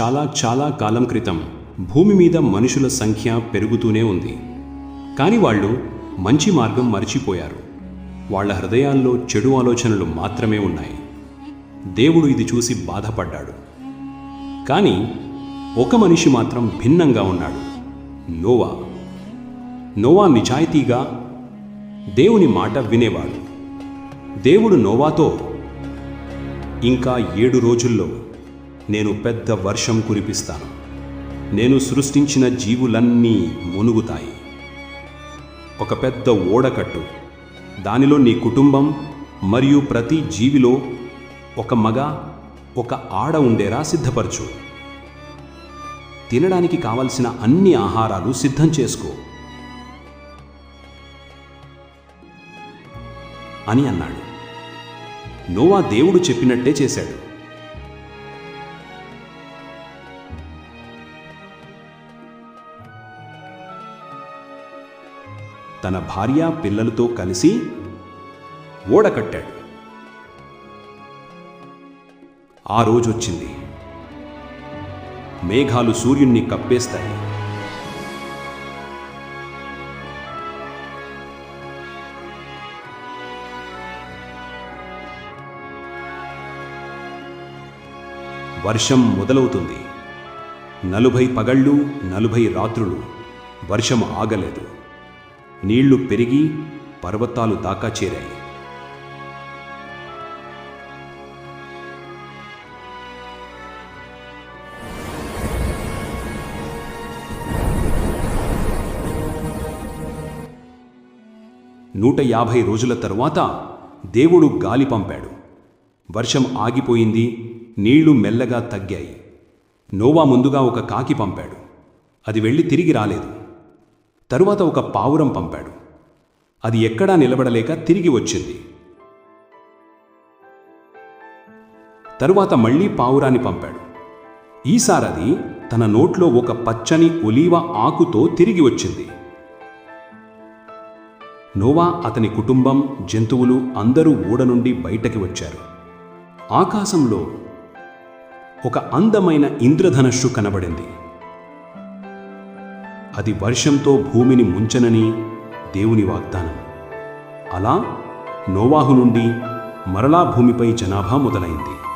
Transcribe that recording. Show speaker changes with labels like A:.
A: చాలా చాలా కాలం క్రితం భూమి మీద మనుషుల సంఖ్య పెరుగుతూనే ఉంది. కానీ వాళ్ళు మంచి మార్గం మర్చిపోయారు. వాళ్ళ హృదయాల్లో చెడు ఆలోచనలు మాత్రమే ఉన్నాయి. దేవుడు ఇది చూసి బాధపడ్డాడు. కానీ ఒక మనిషి మాత్రం భిన్నంగా ఉన్నాడు. నోవా. నోవా నిజాయితీగా దేవుని మాట వినేవాడు. దేవుడు నోవాతో ఇంకా ఏడు రోజుల్లో నేను పెద్ద వర్షం కురిపిస్తాను. నేను సృష్టించిన జీవులన్నీ మునుగుతాయి. ఒక పెద్ద ఓడకట్టు దానిలో నీ కుటుంబం మరియు ప్రతి జీవిలో ఒక మగ ఒక ఆడ ఉండేలా సిద్ధపరచు. తినడానికి కావలసిన అన్ని ఆహారాలు సిద్ధం చేసుకో. అని అన్నాడు. నోవా దేవుడు చెప్పినట్టే చేశాడు. తన భార్య పిల్లలతో కలిసి ఓడకట్టాడు. ఆ రోజొచ్చింది. మేఘాలు సూర్యుణ్ణి కప్పేస్తాయి. వర్షం మొదలవుతుంది. నలుభై పగళ్ళు నలుభై రాత్రులు వర్షం ఆగలేదు. నీళ్ళు పెరిగి పర్వతాలు దాకా చేరాయి. నూట యాభై రోజుల తరువాత దేవుడు గాలి పంపాడు. వర్షం ఆగిపోయింది నీళ్ళు మెల్లగా తగ్గాయి. నోవా ముందుగా ఒక కాకి పంపాడు. అది వెళ్ళి తిరిగి రాలేదు. తరువాత ఒక పావురం పంపాడు. అది ఎక్కడా నిలబడలేక తిరిగి వచ్చింది. తరువాత మళ్ళీ పావురాన్ని పంపాడు. ఈసారది తన నోట్లో ఒక పచ్చని ఒలీవ ఆకుతో తిరిగి వచ్చింది. నోవా అతని కుటుంబం జంతువులు అందరూ ఊడ నుండి బయటకి వచ్చారు. ఆకాశంలో ఒక అందమైన ఇంద్రధనస్సు కనబడింది. అది వర్షంతో భూమిని ముంచనని దేవుని వాగ్దానం. అలా నోవాహు నుండి మరలా భూమిపై జనాభా మొదలైంది.